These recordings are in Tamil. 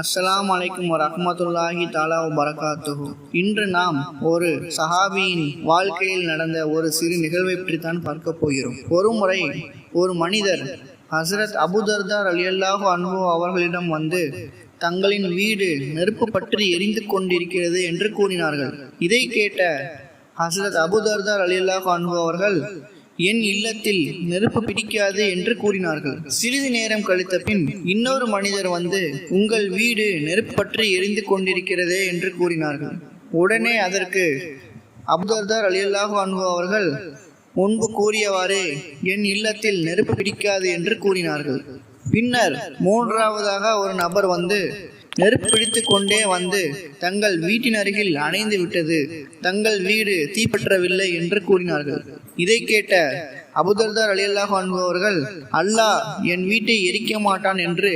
அஸ்லாம் அலைக்கும் ரஹமத்துல்லாஹி தாலா பரகாத்துஹு இன்று நாம் ஒரு சஹாபியின் வாழ்க்கையில் நடந்த ஒரு சிறு நிகழ்வை பற்றித்தான் பார்க்க போகிறோம். ஒரு முறை ஒரு மனிதர் ஹசரத் அபுதர்தார் அலியல்லாஹு அன்பு அவர்களிடம் வந்து தங்களின் வீடு நெருப்பு பற்றி எரிந்து கொண்டிருக்கிறது என்று கூறினார்கள். இதை கேட்ட ஹசரத் அபுதர்தார் அலியல்லாஹு அன்பு அவர்கள் என் இல்லத்தில் நெருப்பு பிடிக்காது என்று கூறினார்கள். சிறிது நேரம் கழித்த பின் இன்னொரு மனிதர் வந்து உங்கள் வீடு நெருப்பு பற்றி எரிந்து கொண்டிருக்கிறதே என்று கூறினார்கள். உடனே அதற்கு அப்தர்தார் அலியல்லாஹு அன்பு அவர்கள் முன்பு கூறியவாறே என் இல்லத்தில் நெருப்பு பிடிக்காது என்று கூறினார்கள். பின்னர் மூன்றாவதாக ஒரு நபர் வந்து நெருப்பிடித்து கொண்டே வந்து தங்கள் வீட்டின் அருகில் அணைந்து விட்டது. தங்கள் வீடு தீப்பற்றவில்லை என்று கூறினார்கள். இதை கேட்ட அபுதர்தார் அலியல்லாஹ் அன்பவர்கள் அல்லாஹ் என் வீட்டை எரிக்க மாட்டான் என்று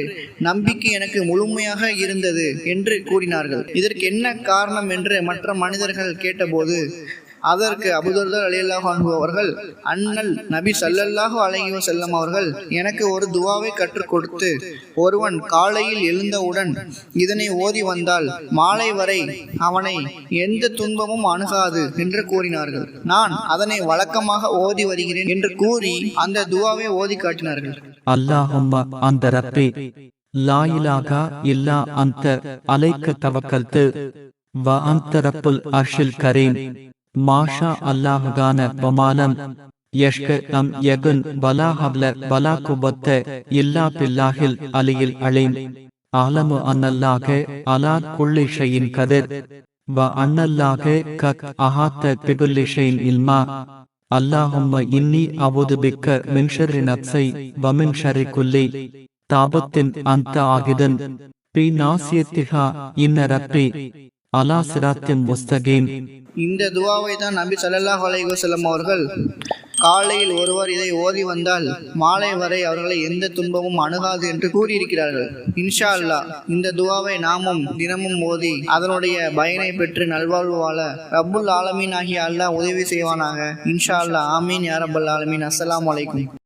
நம்பிக்கை எனக்கு முழுமையாக இருந்தது என்று கூறினார்கள். இதற்கு என்ன காரணம் என்று மற்ற மனிதர்கள் கேட்டபோது அதற்கு அபுதர்தர் அலியல்லாஹு அன்பு அவர்கள் அண்ணல் நபி சல்லல்லாஹு அலைஹி வஸல்லம் அவர்கள் எனக்கு ஒரு துவாவை கற்றுக் கொடுத்து ஒருவன் காலையில் எழுந்தவுடன் இதனை ஓதி வந்தால் மாலை வரை அவனை எந்த துன்பமும் அணுகாது என்று கூறினார்கள். நான் அதனை வழக்கமாக ஓதி வருகிறேன் என்று கூறி அந்த துவாவை ஓதி காட்டினார்கள். அல்லாஹும்ம அந்த ரப்பே லா இலாகா இல்லா அந்த அலைக்க தவக்கல்து வ அந்த ரப்புல் அர்ஷில் கரீம் மாஷா அல்லாஹுகான பமானம். யஷ்க அம் யகுன் வலா ஹப்ல வலா குவத்த இல்லா பில்லாஹில் அலியில் அலீம். ஆலமு அன்னல்லாக அலா குள்ளிஷையின் கதிர். வ அன்னல்லாக கக் அஹாத்த பிபுல்லிஷையின் இல்மா. அல்லாஹும்ம இன்னி அவுது பிக்க மின் நப்சை வமின்ஷரி குல்லி. தாபத்தின் அந்த ஆகிதன். பி நாசியத்திகா இன்ன ரப்பி. அலா சிராத்தின் முஸ்தகீன் இந்த துவாவை தான் நபி ஸல்லல்லாஹு அலைஹி அவர்கள் காலையில் ஒருவர் இதை ஓதி வந்தால் மாலை வரை அவர்களை எந்த துன்பமும் அணுகாது என்று கூறியிருக்கிறார்கள். இன்ஷா அல்லாஹ் இந்த துவாவை நாமும் தினமும் ஓதி அதனுடைய பயனை பெற்று நல்வாழ்வு வாழ ரப்புல் ஆலமீன் ஆகிய அல்லாஹ் உதவி செய்வானாக. இன்ஷா அல்லாஹ் ஆமீன் யாரபுல் ஆலமீன். அஸ்லாம் வலைக்கும்